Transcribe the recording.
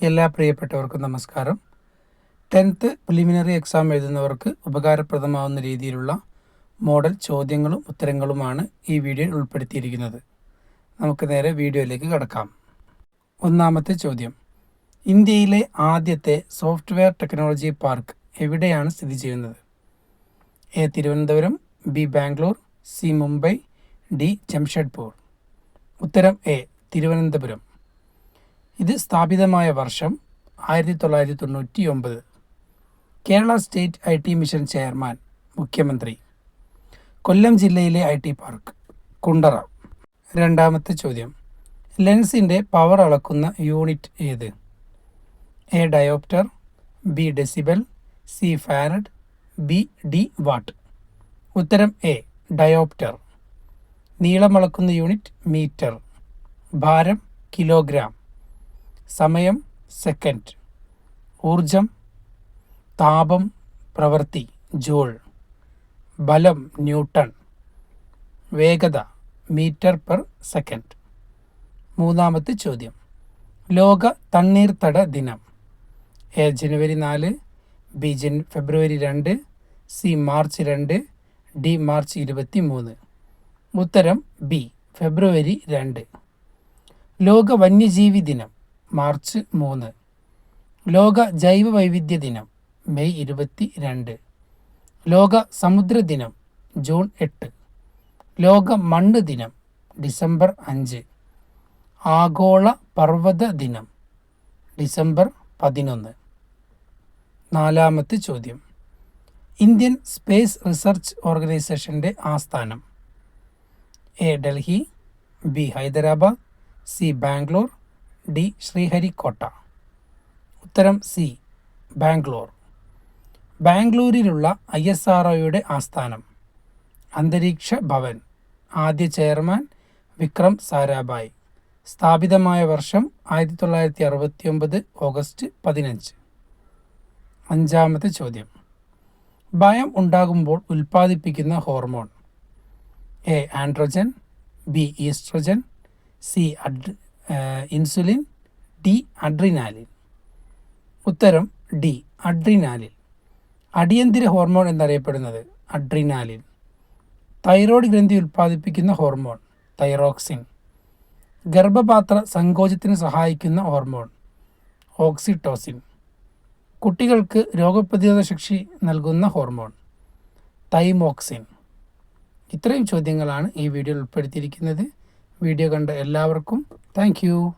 എല്ലാ പ്രിയപ്പെട്ടവർക്കും നമസ്കാരം. ടെൻത്ത് പ്രിലിമിനറി എക്സാം എഴുതുന്നവർക്ക് ഉപകാരപ്രദമാവുന്ന രീതിയിലുള്ള മോഡൽ ചോദ്യങ്ങളും ഉത്തരങ്ങളുമാണ് ഈ വീഡിയോയിൽ ഉൾപ്പെടുത്തിയിരിക്കുന്നത്. നമുക്ക് നേരെ വീഡിയോയിലേക്ക് കടക്കാം. ഒന്നാമത്തെ ചോദ്യം. ഇന്ത്യയിലെ ആദ്യത്തെ സോഫ്റ്റ്വെയർ ടെക്നോളജി പാർക്ക് എവിടെയാണ് സ്ഥിതി ചെയ്യുന്നത്? A Thiruvananthapuram B Bangalore C Mumbai D Jamshedpur. ഉത്തരം എ തിരുവനന്തപുരം. ഇത് സ്ഥാപിതമായ വർഷം ആയിരത്തി തൊള്ളായിരത്തി തൊണ്ണൂറ്റി ഒമ്പത് Kerala state I T mission chairman മുഖ്യമന്ത്രി. കൊല്ലം ജില്ലയിലെ ഐ ടി പാർക്ക് കുണ്ടറ. രണ്ടാമത്തെ ചോദ്യം. ലെൻസിന്റെ പവർ അളക്കുന്ന യൂണിറ്റ് ഏത്? A dioptre B decibel C farad B D watt. ഉത്തരം എ ഡയോപ്റ്റർ. നീളം അളക്കുന്ന യൂണിറ്റ് മീറ്റർ. ഭാരം കിലോഗ്രാം. സമയം സെക്കൻഡ്. ഊർജം താപം പ്രവൃത്തി ജൂൾ. ബലം ന്യൂട്ടൺ. വേഗത മീറ്റർ പെർ സെക്കൻഡ്. മൂന്നാമത്തെ ചോദ്യം. ലോക തണ്ണീർത്തട ദിനം. എ ജനുവരി നാല് ബി ജൻ ഫെബ്രുവരി രണ്ട് സി മാർച്ച് രണ്ട് ഡി മാർച്ച് ഇരുപത്തി മൂന്ന് ഉത്തരം ബി ഫെബ്രുവരി രണ്ട്. ലോക വന്യജീവി ദിനം. മാർച്ച് മൂന്ന്. ലോക ജൈവ വൈവിധ്യ ദിനം മെയ് ഇരുപത്തി രണ്ട് ലോക സമുദ്ര ദിനം ജൂൺ എട്ട്. ലോക മണ്ണ് ദിനം ഡിസംബർ അഞ്ച്. ആഗോള പർവത ദിനം ഡിസംബർ പതിനൊന്ന്. നാലാമത്തെ ചോദ്യം. ഇന്ത്യൻ സ്പേസ് റിസർച്ച് ഓർഗനൈസേഷന്റെ ആസ്ഥാനം. A Delhi B Hyderabad C Bangalore D Sriharikota. ഉത്തരം സി ബാംഗ്ലൂർ. ബാംഗ്ലൂരിലുള്ള ഐ എസ് ആർ ഒയുടെ ആസ്ഥാനം. അന്തരീക്ഷ ഭവൻ. ആദ്യ ചെയർമാൻ വിക്രം സാരാഭായ്. സ്ഥാപിതമായ വർഷം ആയിരത്തി തൊള്ളായിരത്തി അറുപത്തി ഒമ്പത് ഓഗസ്റ്റ് പതിനഞ്ച്. അഞ്ചാമത്തെ ചോദ്യം. ഭയം ഉണ്ടാകുമ്പോൾ ഉൽപ്പാദിപ്പിക്കുന്ന hormone. A androgen. B oestrogen. C ad insulin D adrenaline. ഉത്തരം ഡി അഡ്രിനാലിൻ. അടിയന്തിര ഹോർമോൺ എന്നറിയപ്പെടുന്നത് അഡ്രിനാലിൻ. തൈറോയ്ഡ് ഗ്രന്ഥി ഉൽപ്പാദിപ്പിക്കുന്ന ഹോർമോൺ തൈറോക്സിൻ. ഗർഭപാത്ര സങ്കോചത്തിന് സഹായിക്കുന്ന ഹോർമോൺ ഓക്സിറ്റോസിൻ കുട്ടികൾക്ക് രോഗപ്രതിരോധ ശക്തി നൽകുന്ന ഹോർമോൺ തൈമോക്സിൻ. ഇത്രയും ചോദ്യങ്ങളാണ് ഈ വീഡിയോയിൽ ഉൾപ്പെടുത്തിയിരിക്കുന്നത്. വീഡിയോ കണ്ട എല്ലാവർക്കും Thank you.